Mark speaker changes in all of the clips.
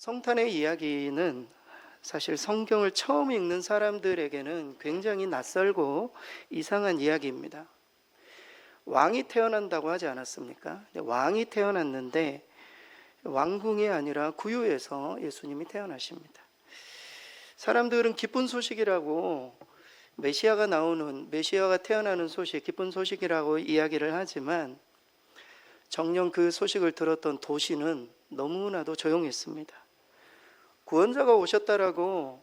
Speaker 1: 성탄의 이야기는 사실 성경을 처음 읽는 사람들에게는 굉장히 낯설고 이상한 이야기입니다. 왕이 태어난다고 하지 않았습니까? 왕이 태어났는데 왕궁이 아니라 구유에서 예수님이 태어나십니다. 사람들은 기쁜 소식이라고 메시아가 나오는 메시아가 태어나는 소식, 기쁜 소식이라고 이야기를 하지만 정녕 그 소식을 들었던 도시는 너무나도 조용했습니다. 구원자가 오셨다라고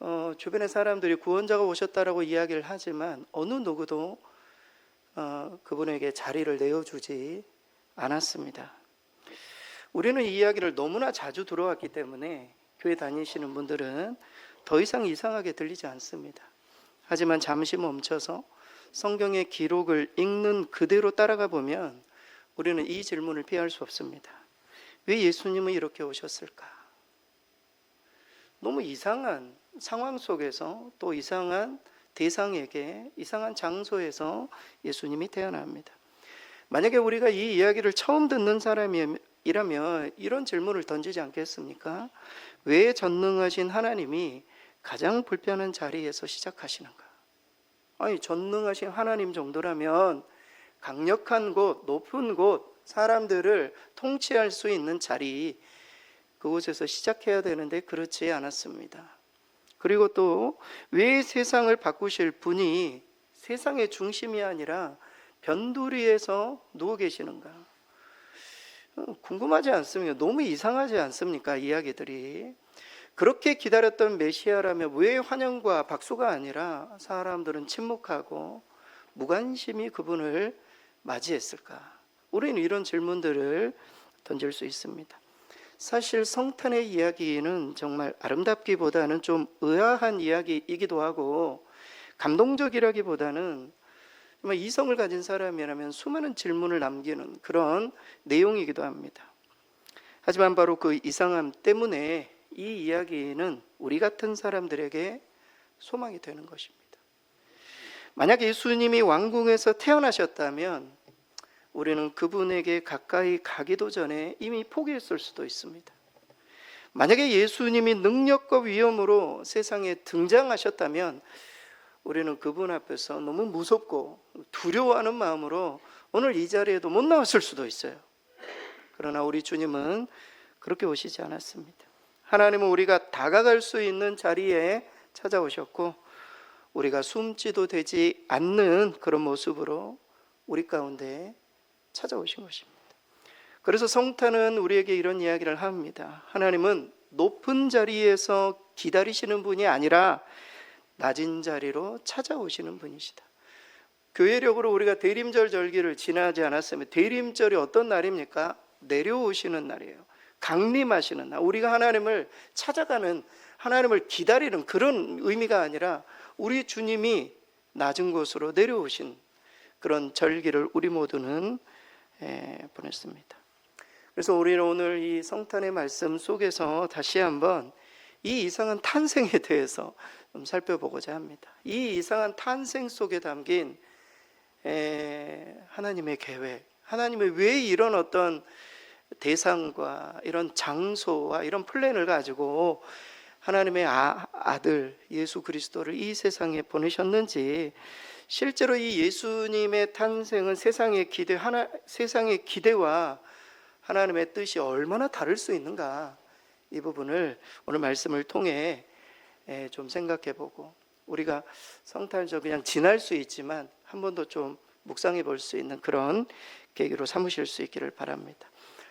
Speaker 1: 어, 주변의 사람들이 구원자가 오셨다라고 이야기를 하지만 어느 누구도 어, 그분에게 자리를 내어주지 않았습니다. 우리는 이 이야기를 너무나 자주 들어왔기 때문에 교회 다니시는 분들은 더 이상 이상하게 들리지 않습니다. 하지만 잠시 멈춰서 성경의 기록을 읽는 그대로 따라가 보면 우리는 이 질문을 피할 수 없습니다. 왜 예수님은 이렇게 오셨을까? 너무 이상한 상황 속에서 또 이상한 대상에게 이상한 장소에서 예수님이 태어납니다. 만약에 우리가 이 이야기를 처음 듣는 사람이라면 이런 질문을 던지지 않겠습니까? 왜 전능하신 하나님이 가장 불편한 자리에서 시작하시는가? 아니, 전능하신 하나님 정도라면 강력한 곳, 높은 곳, 사람들을 통치할 수 있는 자리, 그곳에서 시작해야 되는데 그렇지 않았습니다. 그리고 또 왜 세상을 바꾸실 분이 세상의 중심이 아니라 변두리에서 누워 계시는가? 어, 궁금하지 않습니까? 너무 이상하지 않습니까? 이야기들이. 그렇게 기다렸던 메시아라면 왜 환영과 박수가 아니라 사람들은 침묵하고 무관심히 그분을 맞이했을까? 우리는 이런 질문들을 던질 수 있습니다. 사실 성탄의 이야기는 정말 아름답기보다는 좀 의아한 이야기이기도 하고 감동적이라기보다는 이성을 가진 사람이라면 수많은 질문을 남기는 그런 내용이기도 합니다. 하지만 바로 그 이상함 때문에 이 이야기는 우리 같은 사람들에게 소망이 되는 것입니다. 만약 예수님이 왕궁에서 태어나셨다면 우리는 그분에게 가까이 가기도 전에 이미 포기했을 수도 있습니다. 만약에 예수님이 능력과 위엄으로 세상에 등장하셨다면 우리는 그분 앞에서 너무 무섭고 두려워하는 마음으로 오늘 이 자리에도 못 나왔을 수도 있어요. 그러나 우리 주님은 그렇게 오시지 않았습니다. 하나님은 우리가 다가갈 수 있는 자리에 찾아오셨고 우리가 숨지도 되지 않는 그런 모습으로 우리 가운데 찾아오신 것입니다. 그래서 성탄은 우리에게 이런 이야기를 합니다. 하나님은 높은 자리에서 기다리시는 분이 아니라 낮은 자리로 찾아오시는 분이시다. 교회력으로 우리가 대림절 절기를 지나지 않았으면 대림절이 어떤 날입니까? 내려오시는 날이에요. 강림하시는 날. 우리가 하나님을 찾아가는 하나님을 기다리는 그런 의미가 아니라 우리 주님이 낮은 곳으로 내려오신 그런 절기를 우리 모두는 예, 보냈습니다. 그래서 우리는 오늘 이 성탄의 말씀 속에서 다시 한번 이 이상한 탄생에 대해서 좀 살펴보고자 합니다. 이 이상한 탄생 속에 담긴 에, 하나님의 계획, 하나님의 왜 이런 어떤 대상과 이런 장소와 이런 플랜을 가지고 하나님의 아, 아들 예수 그리스도를 이 세상에 보내셨는지 실제로 이 예수님의 탄생은 세상의 기대 하나 세상의 기대와 하나님의 뜻이 얼마나 다를 수 있는가 이 부분을 오늘 말씀을 통해 예, 좀 생각해 보고 우리가 성탄절 그냥 지날 수 있지만 한 번 더 좀 묵상해 볼 수 있는 그런 계기로 삼으실 수 있기를 바랍니다.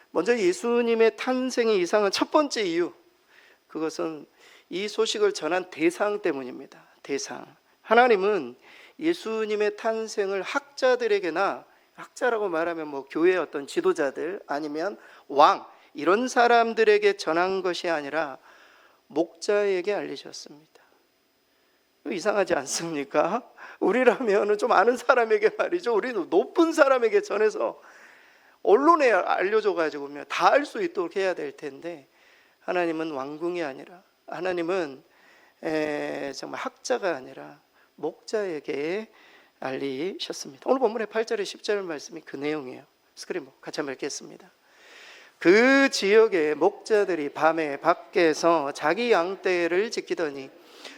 Speaker 1: 먼저 예수님의 탄생의 이상은 첫 번째 이유 그것은 이 소식을 전한 대상 때문입니다. 대상. 하나님은 예수님의 탄생을 학자들에게나 학자라고 말하면 뭐 교회의 어떤 지도자들 아니면 왕 이런 사람들에게 전한 것이 아니라 목자에게 알리셨습니다. 이상하지 않습니까? 우리라면 좀 아는 사람에게 말이죠. 우리는 높은 사람에게 전해서 언론에 알려줘 가지고 다 알 수 있도록 해야 될 텐데 하나님은 왕궁이 아니라 하나님은 에, 정말 학자가 아니라 목자에게 알리셨습니다. 오늘 본문의 8절에 10절 말씀이 그 내용이에요. 스크린 같이 한번 읽겠습니다. 그 지역의 목자들이 밤에 밖에서 자기 양떼를 지키더니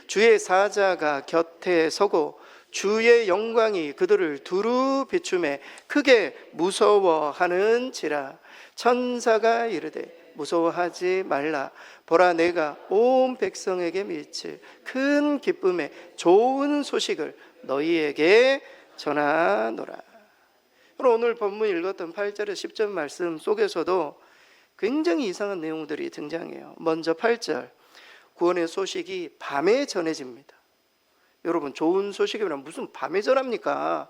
Speaker 1: 주의 사자가 곁에 서고 주의 영광이 그들을 두루 비춤에 크게 무서워하는지라 천사가 이르되 무서워하지 말라 보라 내가 온 백성에게 미칠 큰 기쁨의 좋은 소식을 너희에게 전하노라. 오늘 본문 읽었던 8절에서 10절 말씀 속에서도 굉장히 이상한 내용들이 등장해요. 먼저 8절 구원의 소식이 밤에 전해집니다. 여러분 좋은 소식이면 무슨 밤에 전합니까?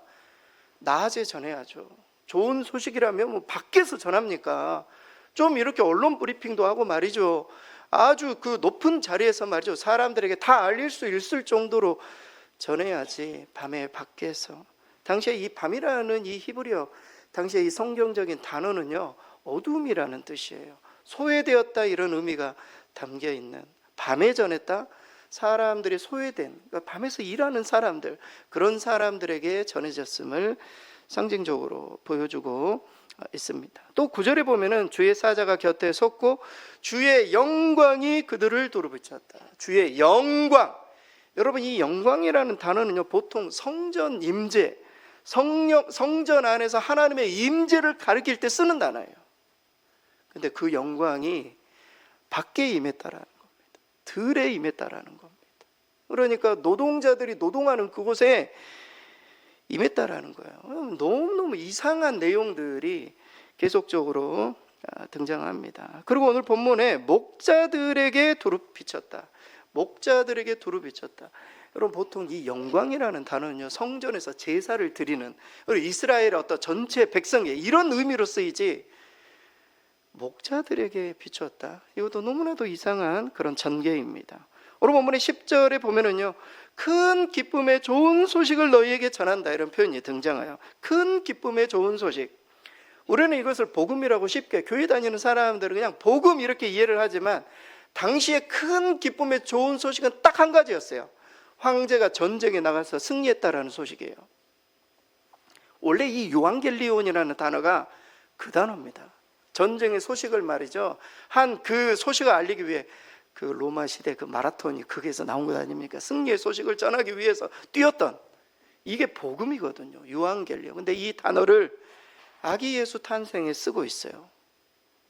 Speaker 1: 낮에 전해야죠. 좋은 소식이라면 뭐 밖에서 전합니까? 좀 이렇게 언론 브리핑도 하고 말이죠. 아주 그 높은 자리에서 말이죠. 사람들에게 다 알릴 수 있을 정도로 전해야지 밤에 밖에서. 당시에 이 밤이라는 이 히브리어 당시에 이 성경적인 단어는요. 어둠이라는 뜻이에요. 소외되었다 이런 의미가 담겨 있는 밤에 전했다 사람들이 소외된 그러니까 밤에서 일하는 사람들 그런 사람들에게 전해졌음을 상징적으로 보여주고 있습니다. 또 구절에 보면은 주의 사자가 곁에 섰고 주의 영광이 그들을 두루비쳤다. 주의 영광. 여러분 이 영광이라는 단어는요 보통 성전 임재, 성령 성전 안에서 하나님의 임재를 가리킬 때 쓰는 단어예요. 근데 그 영광이 밖에 임했다라는 겁니다. 들에 임했다라는 겁니다. 그러니까 노동자들이 노동하는 그곳에 임했다라는 거예요. 너무너무 이상한 내용들이 계속적으로 아, 등장합니다. 그리고 오늘 본문에 목자들에게 두루 비쳤다. 목자들에게 두루 비쳤다. 여러분 보통 이 영광이라는 단어는요 성전에서 제사를 드리는 그리고 이스라엘 어떤 전체 백성에 이런 의미로 쓰이지 목자들에게 비추었다. 이것도 너무나도 이상한 그런 전개입니다. 오늘 본문의 10절에 보면은요. 큰 기쁨의 좋은 소식을 너희에게 전한다 이런 표현이 등장해요. 큰 기쁨의 좋은 소식. 우리는 이것을 복음이라고 쉽게 교회 다니는 사람들은 그냥 복음 이렇게 이해를 하지만 당시에 큰 기쁨의 좋은 소식은 딱 한 가지였어요. 황제가 전쟁에 나가서 승리했다라는 소식이에요. 원래 이 요한겔리온이라는 단어가 그 단어입니다. 전쟁의 소식을 말이죠. 한 그 소식을 알리기 위해 그 로마 시대 그 마라톤이 거기에서 나온 것 아닙니까? 승리의 소식을 전하기 위해서 뛰었던 이게 복음이거든요. 유한겔리오. 근데 이 단어를 아기 예수 탄생에 쓰고 있어요.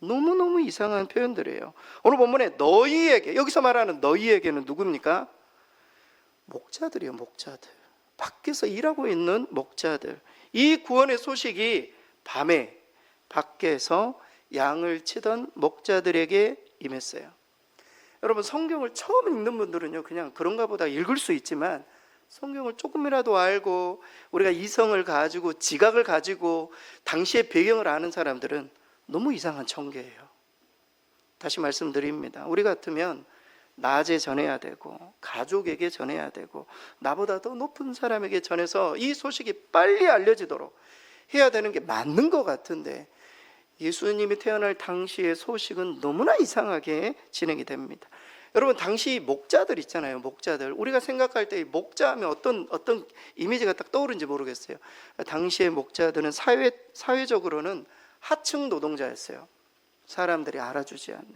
Speaker 1: 너무너무 이상한 표현들이에요. 오늘 본문에 너희에게 여기서 말하는 너희에게는 누굽니까? 목자들이요, 목자들. 밖에서 일하고 있는 목자들. 이 구원의 소식이 밤에 밖에서 양을 치던 목자들에게 임했어요. 여러분 성경을 처음 읽는 분들은요 그냥 그런가 보다 읽을 수 있지만 성경을 조금이라도 알고 우리가 이성을 가지고 지각을 가지고 당시의 배경을 아는 사람들은 너무 이상한 청계예요. 다시 말씀드립니다. 우리 같으면 낮에 전해야 되고 가족에게 전해야 되고 나보다 더 높은 사람에게 전해서 이 소식이 빨리 알려지도록 해야 되는 게 맞는 것 같은데 예수님이 태어날 당시의 소식은 너무나 이상하게 진행이 됩니다. 여러분 당시 목자들 있잖아요. 목자들. 우리가 생각할 때 목자 하면 어떤 어떤 이미지가 딱 떠오르는지 모르겠어요. 당시의 목자들은 사회 사회적으로는 하층 노동자였어요. 사람들이 알아주지 않는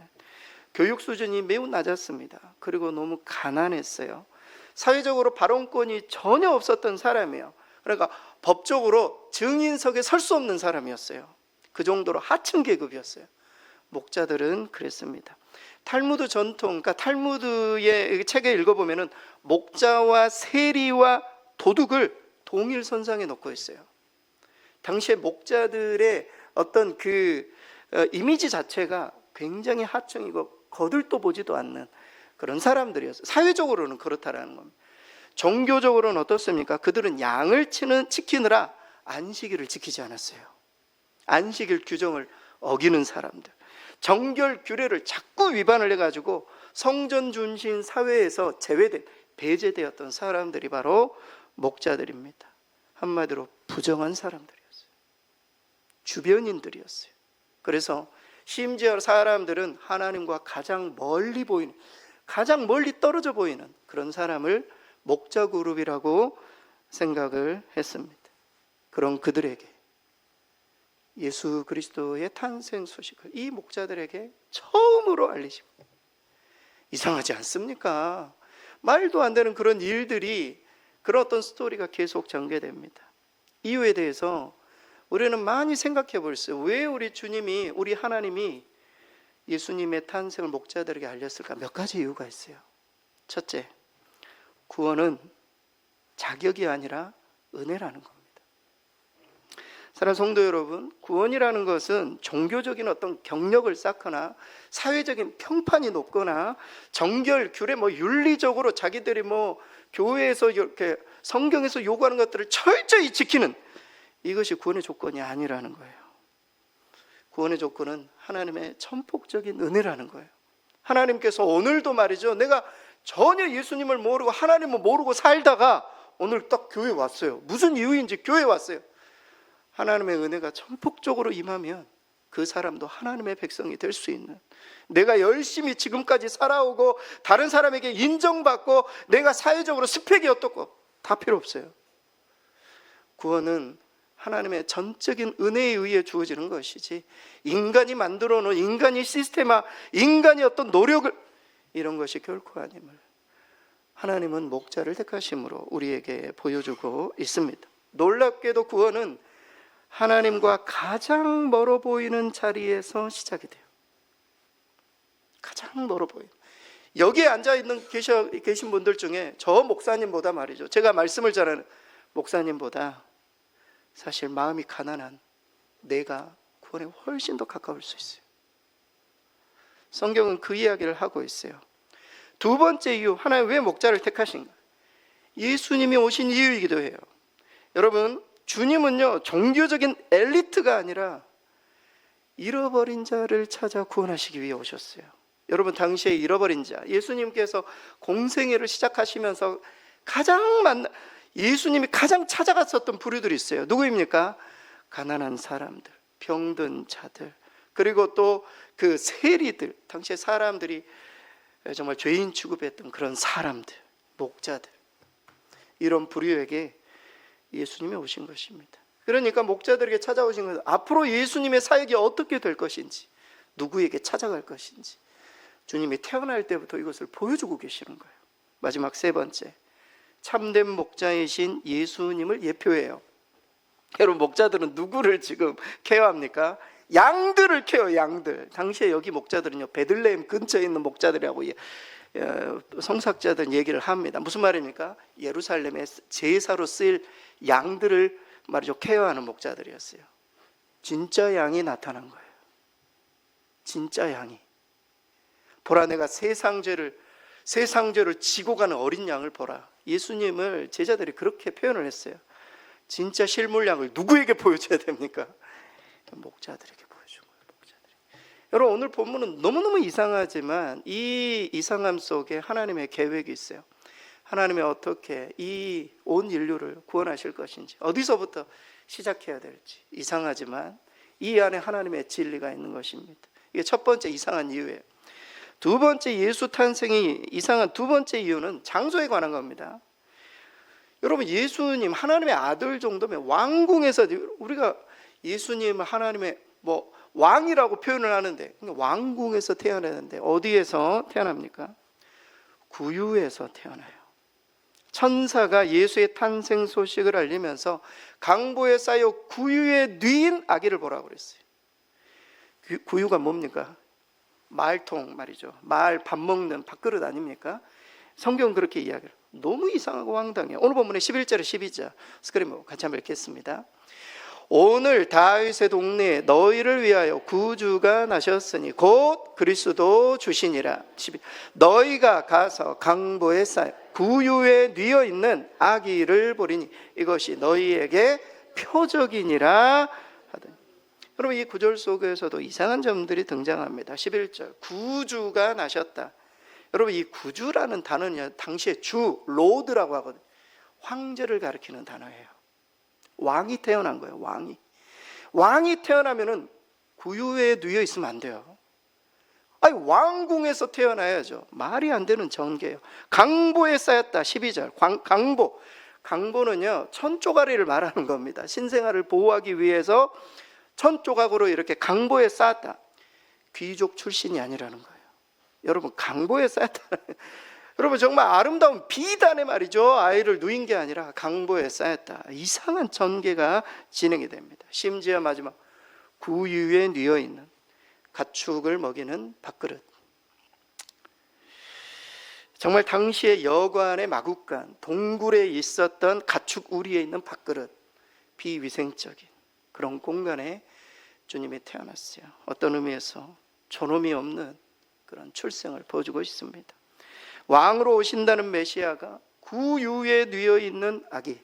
Speaker 1: 교육 수준이 매우 낮았습니다. 그리고 너무 가난했어요. 사회적으로 발언권이 전혀 없었던 사람이에요. 그러니까 법적으로 증인석에 설 수 없는 사람이었어요. 그 정도로 하층 계급이었어요. 목자들은 그랬습니다. 탈무드 전통, 그러니까 탈무드의 책에 읽어보면은 목자와 세리와 도둑을 동일 선상에 놓고 있어요. 당시에 목자들의 어떤 그 어, 이미지 자체가 굉장히 하층이고 거들떠 보지도 않는 그런 사람들이었어요. 사회적으로는 그렇다라는 겁니다. 종교적으로는 어떻습니까? 그들은 양을 치는 지키느라 안식일을 지키지 않았어요. 안식일 규정을 어기는 사람들. 정결 규례를 자꾸 위반을 해가지고 성전 중심 사회에서 제외된 배제되었던 사람들이 바로 목자들입니다. 한마디로 부정한 사람들이었어요. 주변인들이었어요. 그래서 심지어 사람들은 하나님과 가장 멀리 보이는, 가장 멀리 떨어져 보이는 그런 사람을 목자 그룹이라고 생각을 했습니다. 그런 그들에게 예수 그리스도의 탄생 소식을 이 목자들에게 처음으로 알리시고 이상하지 않습니까? 말도 안 되는 그런 일들이 그런 어떤 스토리가 계속 전개됩니다. 이유에 대해서 우리는 많이 생각해 볼 수. 왜 우리 주님이 우리 하나님이 예수님의 탄생을 목자들에게 알렸을까? 몇 가지 이유가 있어요. 첫째, 구원은 자격이 아니라 은혜라는 겁니다. 사랑하는 성도 여러분, 구원이라는 것은 종교적인 어떤 경력을 쌓거나 사회적인 평판이 높거나 정결, 규례, 뭐 윤리적으로 자기들이 뭐 교회에서 이렇게 성경에서 요구하는 것들을 철저히 지키는 이것이 구원의 조건이 아니라는 거예요. 구원의 조건은 하나님의 천폭적인 은혜라는 거예요. 하나님께서 오늘도 말이죠. 내가 전혀 예수님을 모르고 하나님을 모르고 살다가 오늘 딱 교회 왔어요. 무슨 이유인지 교회 왔어요. 하나님의 은혜가 천폭적으로 임하면 그 사람도 하나님의 백성이 될 수 있는 내가 열심히 지금까지 살아오고 다른 사람에게 인정받고 내가 사회적으로 스펙이 어떻고 다 필요 없어요. 구원은 하나님의 전적인 은혜에 의해 주어지는 것이지 인간이 만들어 놓은 인간이 시스템화 인간이 어떤 노력을 이런 것이 결코 아님을 하나님은 목자를 택하심으로 우리에게 보여주고 있습니다. 놀랍게도 구원은 하나님과 가장 멀어 보이는 자리에서 시작이 돼요. 가장 멀어 보이는. 여기에 앉아 있는 계셔 계신 분들 중에 저 목사님보다 말이죠. 제가 말씀을 잘하는 목사님보다 사실 마음이 가난한 내가 구원에 훨씬 더 가까울 수 있어요. 성경은 그 이야기를 하고 있어요. 두 번째 이유, 하나님 왜 목자를 택하신가? 예수님이 오신 이유이기도 해요. 여러분, 주님은요, 종교적인 엘리트가 아니라 잃어버린 자를 찾아 구원하시기 위해 오셨어요. 여러분, 당시에 잃어버린 자, 예수님께서 공생애를 시작하시면서 가장 만나, 예수님이 가장 찾아갔었던 부류들이 있어요. 누구입니까? 가난한 사람들, 병든 자들, 그리고 또 그 세리들, 당시에 사람들이 정말 죄인 취급했던 그런 사람들, 목자들, 이런 부류에게 예수님이 오신 것입니다. 그러니까 목자들에게 찾아오신 것은 앞으로 예수님의 사역이 어떻게 될 것인지, 누구에게 찾아갈 것인지, 주님이 태어날 때부터 이것을 보여주고 계시는 거예요. 마지막 세 번째, 참된 목자이신 예수님을 예표해요. 여러분 목자들은 누구를 지금 케어합니까? 양들을 케어 양들. 당시에 여기 목자들은요 베들레헴 근처에 있는 목자들이라고 어, 성삭자들은 얘기를 합니다. 무슨 말입니까? 예루살렘에 제사로 쓰일 양들을 말이죠 케어하는 목자들이었어요. 진짜 양이 나타난 거예요. 진짜 양이. 보라 내가 세상 죄를 세상 죄를 지고 가는 어린 양을 보라. 예수님을 제자들이 그렇게 표현을 했어요. 진짜 실물 양을 누구에게 보여줘야 됩니까? 목자들에게 보여준 거예요. 목자들이. 여러분 오늘 본문은 너무너무 이상하지만 이 이상함 속에 하나님의 계획이 있어요. 하나님이 어떻게 이 온 인류를 구원하실 것인지 어디서부터 시작해야 될지 이상하지만 이 안에 하나님의 진리가 있는 것입니다. 이게 첫 번째 이상한 이유예요. 두 번째 예수 탄생이 이상한 두 번째 이유는 장소에 관한 겁니다. 여러분 예수님 하나님의 아들 정도면 왕궁에서 우리가 예수님 하나님의 뭐 왕이라고 표현을 하는데 왕궁에서 태어나는데 어디에서 태어납니까? 구유에서 태어나요. 천사가 예수의 탄생 소식을 알리면서 강보에 쌓여 구유에 뉘인 아기를 보라고 그랬어요. 구유가 뭡니까? 말통 말이죠. 말 밥 먹는 밥그릇 아닙니까? 성경 그렇게 이야기를. 너무 이상하고 황당해요. 오늘 본문의 11절에 12절 스크린 같이 한번 읽겠습니다. 오늘 다윗의 동네에 너희를 위하여 구주가 나셨으니 곧 그리스도 주시니라. 너희가 가서 강보에 쌓여 구유에 뉘어 있는 아기를 보리니 이것이 너희에게 표적이니라 하더니 여러분 이 구절 속에서도 이상한 점들이 등장합니다. 11절 구주가 나셨다. 여러분 이 구주라는 단어는 당시에 주 로드라고 하거든요. 황제를 가리키는 단어예요. 왕이 태어난 거예요. 왕이 왕이 태어나면은 구유에 누여 있으면 안 돼요. 아니 왕궁에서 태어나야죠. 말이 안 되는 전개예요. 강보에 쌓였다. 12절 광, 강보 강보는요 천조가리를 말하는 겁니다. 신생아를 보호하기 위해서 천 조각으로 이렇게 강보에 쌓았다. 귀족 출신이 아니라는 거예요. 여러분 강보에 쌓였다. 여러분 정말 아름다운 비단의 말이죠. 아이를 누인 게 아니라 강보에 쌓였다. 이상한 전개가 진행이 됩니다. 심지어 마지막 구유에 뉘어 있는 가축을 먹이는 밥그릇. 정말 당시의 여관의 마국간 동굴에 있었던 가축 우리에 있는 밥그릇 비위생적인 그런 공간에 주님이 태어났어요. 어떤 의미에서 존엄이 없는 그런 출생을 보여주고 있습니다. 왕으로 오신다는 메시아가 구유에 뉘어 있는 아기.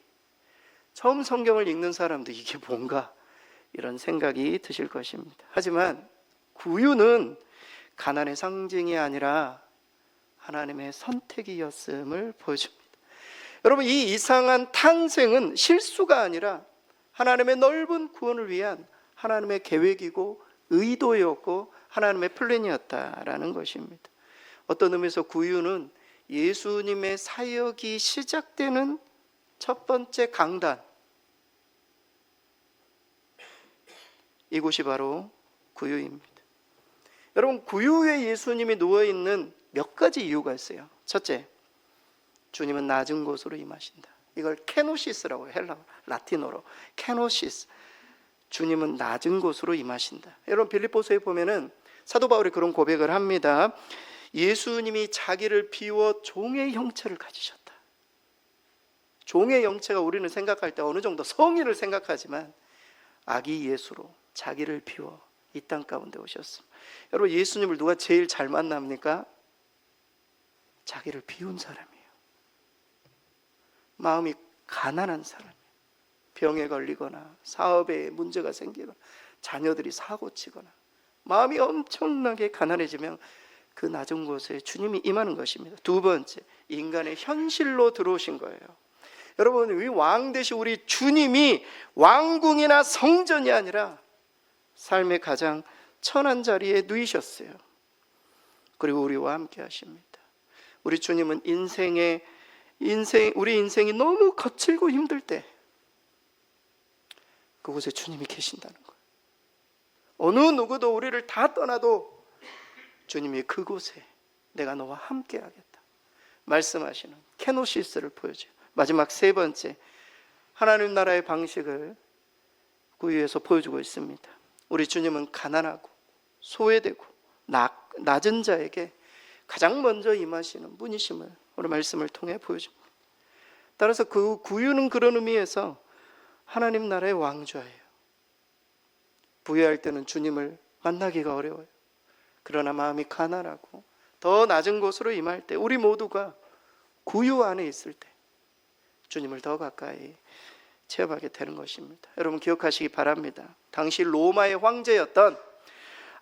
Speaker 1: 처음 성경을 읽는 사람도 이게 뭔가 이런 생각이 드실 것입니다. 하지만 구유는 가난의 상징이 아니라 하나님의 선택이었음을 보여줍니다. 여러분 이 이상한 탄생은 실수가 아니라 하나님의 넓은 구원을 위한 하나님의 계획이고 의도였고 하나님의 플랜이었다라는 것입니다. 어떤 의미에서 구유는 예수님의 사역이 시작되는 첫 번째 강단. 이곳이 바로 구유입니다. 여러분 구유에 예수님이 누워 있는 몇 가지 이유가 있어요. 첫째, 주님은 낮은 곳으로 임하신다. 이걸 케노시스라고. 헬라 라틴어로 케노시스. 주님은 낮은 곳으로 임하신다. 여러분 빌립보서에 보면은 사도 바울이 그런 고백을 합니다. 예수님이 자기를 비워 종의 형체를 가지셨다. 종의 형체가 우리는 생각할 때 어느 정도 성인을 생각하지만 아기 예수로 자기를 비워 이 땅 가운데 오셨습니다. 여러분 예수님을 누가 제일 잘 만납니까? 자기를 비운 사람이에요. 마음이 가난한 사람이에요. 병에 걸리거나 사업에 문제가 생기거나 자녀들이 사고 치거나 마음이 엄청나게 가난해지면 그 낮은 곳에 주님이 임하는 것입니다. 두 번째, 인간의 현실로 들어오신 거예요. 여러분, 이 왕 대신 우리 주님이 왕궁이나 성전이 아니라 삶의 가장 천한 자리에 누이셨어요. 그리고 우리와 함께 하십니다. 우리 주님은 인생의 인생 우리 인생이 너무 거칠고 힘들 때 그곳에 주님이 계신다는 거예요. 어느 누구도 우리를 다 떠나도 주님이 그곳에 내가 너와 함께 하겠다. 말씀하시는 케노시스를 보여줘요. 마지막 세 번째 하나님 나라의 방식을 구유에서 보여주고 있습니다. 우리 주님은 가난하고 소외되고 낮은 자에게 가장 먼저 임하시는 분이심을 오늘 말씀을 통해 보여줍니다. 따라서 그 구유는 그런 의미에서 하나님 나라의 왕좌예요. 부여할 때는 주님을 만나기가 어려워요. 그러나 마음이 가난하고 더 낮은 곳으로 임할 때 우리 모두가 구유 안에 있을 때 주님을 더 가까이 체험하게 되는 것입니다. 여러분 기억하시기 바랍니다. 당시 로마의 황제였던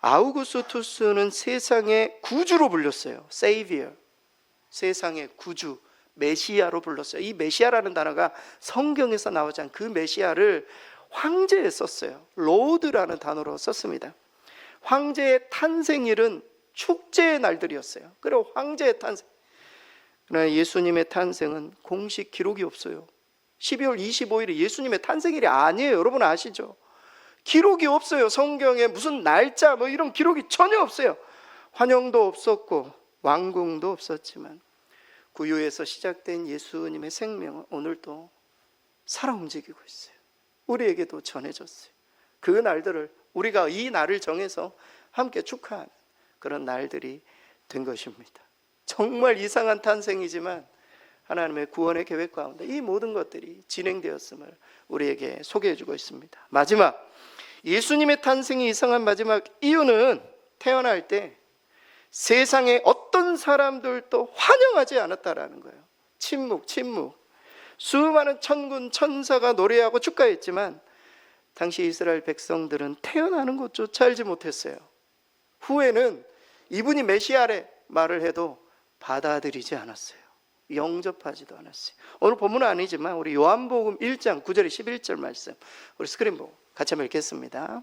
Speaker 1: 아우구스투스는 세상의 구주로 불렸어요. 세이비어. 세상의 구주, 메시아로 불렀어요. 이 메시아라는 단어가 성경에서 나오지 않은 그 메시아를 황제에 썼어요. 로드라는 단어로 썼습니다. 황제의 탄생일은 축제의 날들이었어요. 그리고 황제의 탄생. 그러나 예수님의 탄생은 공식 기록이 없어요. 12월 25일이 예수님의 탄생일이 아니에요. 여러분 아시죠? 기록이 없어요. 성경에 무슨 날짜 뭐 이런 기록이 전혀 없어요. 환영도 없었고 왕궁도 없었지만 구유에서 시작된 예수님의 생명은 오늘도 살아 움직이고 있어요. 우리에게도 전해졌어요. 그 날들을 우리가 이 날을 정해서 함께 축하하는 그런 날들이 된 것입니다. 정말 이상한 탄생이지만 하나님의 구원의 계획 가운데 이 모든 것들이 진행되었음을 우리에게 소개해 주고 있습니다. 마지막 예수님의 탄생이 이상한 마지막 이유는 태어날 때 세상에 어떤 사람들도 환영하지 않았다라는 거예요. 침묵, 침묵. 수많은 천군 천사가 노래하고 축가했지만 당시 이스라엘 백성들은 태어나는 것조차 알지 못했어요. 후에는 이분이 메시아래 말을 해도 받아들이지 않았어요. 영접하지도 않았어요. 오늘 본문은 아니지만 우리 요한복음 1장 9절에 11절 말씀 우리 스크린 보고 같이 한번 읽겠습니다.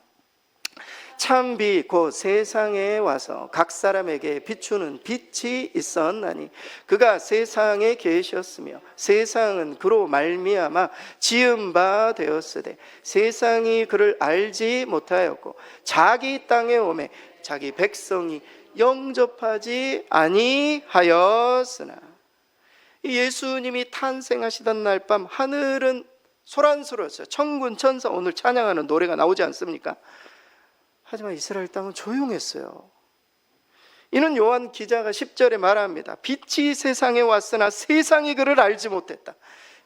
Speaker 1: 참비 곧 세상에 와서 각 사람에게 비추는 빛이 있었나니 그가 세상에 계셨으며 세상은 그로 말미암아 지은 바 되었으되 세상이 그를 알지 못하였고 자기 땅에 오매 자기 백성이 영접하지 아니하였으나 이 예수님이 탄생하시던 날 밤 하늘은 소란스러웠어요. 천군 천사 오늘 찬양하는 노래가 나오지 않습니까? 하지만 이스라엘 땅은 조용했어요. 이는 요한 기자가 10절에 말합니다. 빛이 세상에 왔으나 세상이 그를 알지 못했다.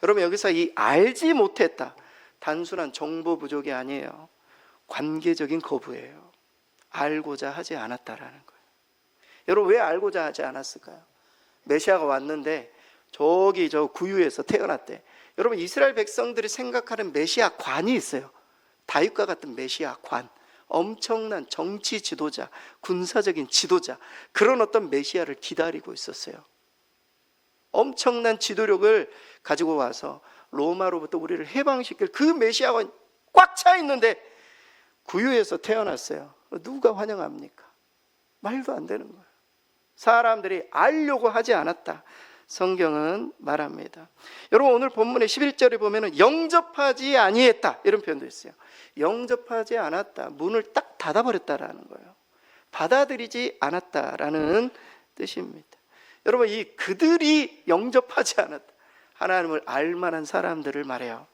Speaker 1: 여러분 여기서 이 알지 못했다. 단순한 정보 부족이 아니에요. 관계적인 거부예요. 알고자 하지 않았다라는 거예요. 여러분 왜 알고자 하지 않았을까요? 메시아가 왔는데 저기 저 구유에서 태어났대. 여러분 이스라엘 백성들이 생각하는 메시아 관이 있어요. 다윗과 같은 메시아 관. 엄청난 정치 지도자, 군사적인 지도자, 그런 어떤 메시아를 기다리고 있었어요. 엄청난 지도력을 가지고 와서 로마로부터 우리를 해방시킬 그 메시아가 꽉 차 있는데 구유에서 태어났어요. 누가 환영합니까? 말도 안 되는 거예요. 사람들이 알려고 하지 않았다. 성경은 말합니다. 여러분 오늘 본문의 11절에 보면은 영접하지 아니했다 이런 표현도 있어요. 영접하지 않았다. 문을 딱 닫아 버렸다라는 거예요. 받아들이지 않았다라는 뜻입니다. 여러분 이 그들이 영접하지 않았다. 하나님을 알 만한 사람들을 말해요.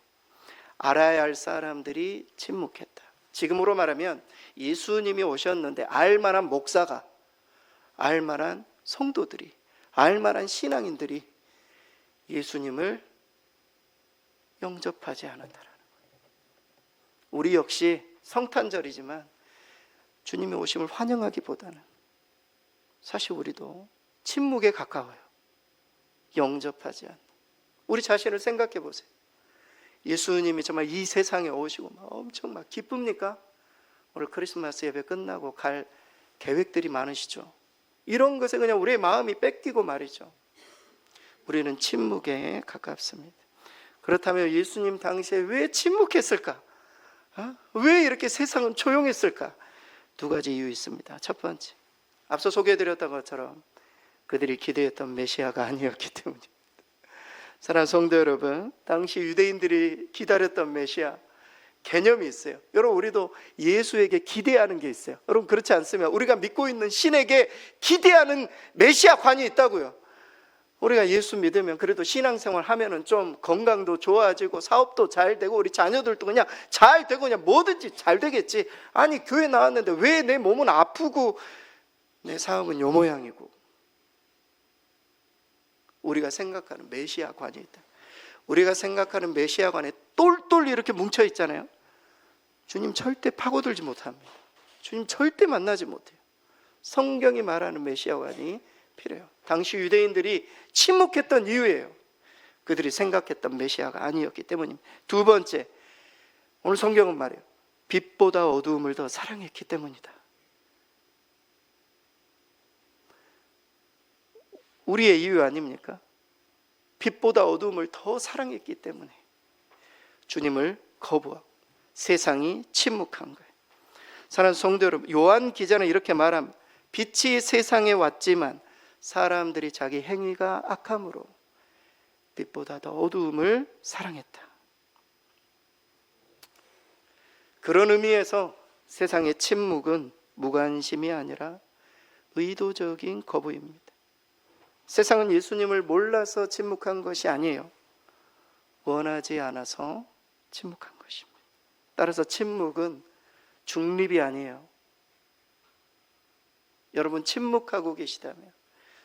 Speaker 1: 알아야 할 사람들이 침묵했다. 지금으로 말하면 예수님이 오셨는데 알 만한 목사가 알 만한 성도들이 알만한 신앙인들이 예수님을 영접하지 않았다라는 거예요. 우리 역시 성탄절이지만 주님의 오심을 환영하기보다는 사실 우리도 침묵에 가까워요. 영접하지 않는. 우리 자신을 생각해 보세요. 예수님이 정말 이 세상에 오시고 막 엄청 막 기쁩니까? 오늘 크리스마스 예배 끝나고 갈 계획들이 많으시죠? 이런 것에 그냥 우리의 마음이 뺏기고 말이죠. 우리는 침묵에 가깝습니다. 그렇다면 예수님 당시에 왜 침묵했을까? 어? 왜 이렇게 세상은 조용했을까? 두 가지 이유 있습니다. 첫 번째, 앞서 소개해드렸던 것처럼 그들이 기대했던 메시아가 아니었기 때문입니다. 사랑하는 성도 여러분, 당시 유대인들이 기다렸던 메시아, 개념이 있어요. 여러분 우리도 예수에게 기대하는 게 있어요. 여러분 그렇지 않습니까? 우리가 믿고 있는 신에게 기대하는 메시아 관이 있다고요. 우리가 예수 믿으면 그래도 신앙생활 하면은 좀 건강도 좋아지고 사업도 잘 되고 우리 자녀들도 그냥 잘 되고 그냥 뭐든지 잘 되겠지. 아니 교회 나왔는데 왜 내 몸은 아프고 내 사업은 요 모양이고 우리가 생각하는 메시아 관이 있다. 우리가 생각하는 메시아 관에 똘똘 이렇게 뭉쳐 있잖아요. 주님 절대 파고들지 못합니다. 주님 절대 만나지 못해요. 성경이 말하는 메시아관이 필요해요. 당시 유대인들이 침묵했던 이유예요. 그들이 생각했던 메시아가 아니었기 때문입니다. 두 번째, 오늘 성경은 말해요. 빛보다 어두움을 더 사랑했기 때문이다. 우리의 이유 아닙니까? 빛보다 어두움을 더 사랑했기 때문에 주님을 거부하고 세상이 침묵한 거예요. 사랑하는 성도 여러분, 요한 기자는 이렇게 말함. 빛이 세상에 왔지만 사람들이 자기 행위가 악함으로 빛보다 더 어두움을 사랑했다. 그런 의미에서 세상의 침묵은 무관심이 아니라 의도적인 거부입니다. 세상은 예수님을 몰라서 침묵한 것이 아니에요. 원하지 않아서 침묵한. 따라서 침묵은 중립이 아니에요. 여러분 침묵하고 계시다면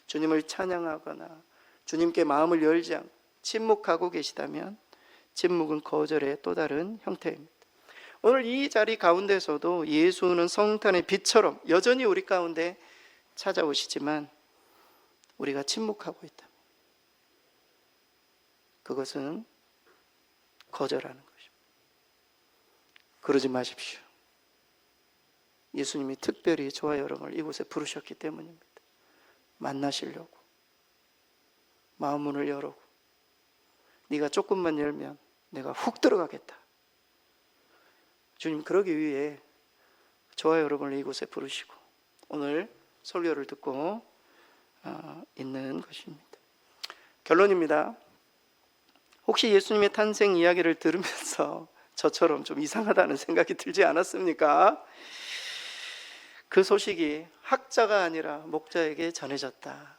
Speaker 1: 주님을 찬양하거나 주님께 마음을 열지 않고 침묵하고 계시다면 침묵은 거절의 또 다른 형태입니다. 오늘 이 자리 가운데서도 예수는 성탄의 빛처럼 여전히 우리 가운데 찾아오시지만 우리가 침묵하고 있다. 그것은 거절하는 것입니다. 그러지 마십시오. 예수님이 특별히 저와 여러분을 이곳에 부르셨기 때문입니다. 만나시려고 마음 문을 열고 네가 조금만 열면 내가 훅 들어가겠다. 주님 그러기 위해 저와 여러분을 이곳에 부르시고 오늘 설교를 듣고 어, 있는 것입니다. 결론입니다. 혹시 예수님의 탄생 이야기를 들으면서 저처럼 좀 이상하다는 생각이 들지 않았습니까? 그 소식이 학자가 아니라 목자에게 전해졌다.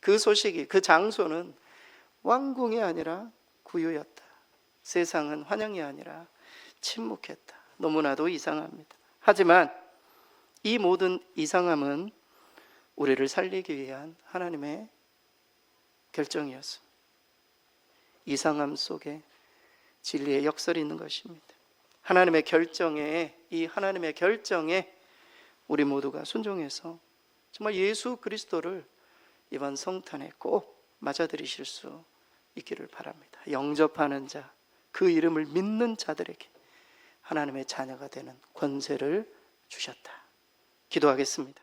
Speaker 1: 그 소식이 그 장소는 왕궁이 아니라 구유였다. 세상은 환영이 아니라 침묵했다. 너무나도 이상합니다. 하지만 이 모든 이상함은 우리를 살리기 위한 하나님의 결정이었습니다. 이상함 속에 진리의 역설이 있는 것입니다. 하나님의 결정에 이 하나님의 결정에 우리 모두가 순종해서 정말 예수 그리스도를 이번 성탄에 꼭 맞아들이실 수 있기를 바랍니다. 영접하는 자, 그 이름을 믿는 자들에게 하나님의 자녀가 되는 권세를 주셨다. 기도하겠습니다.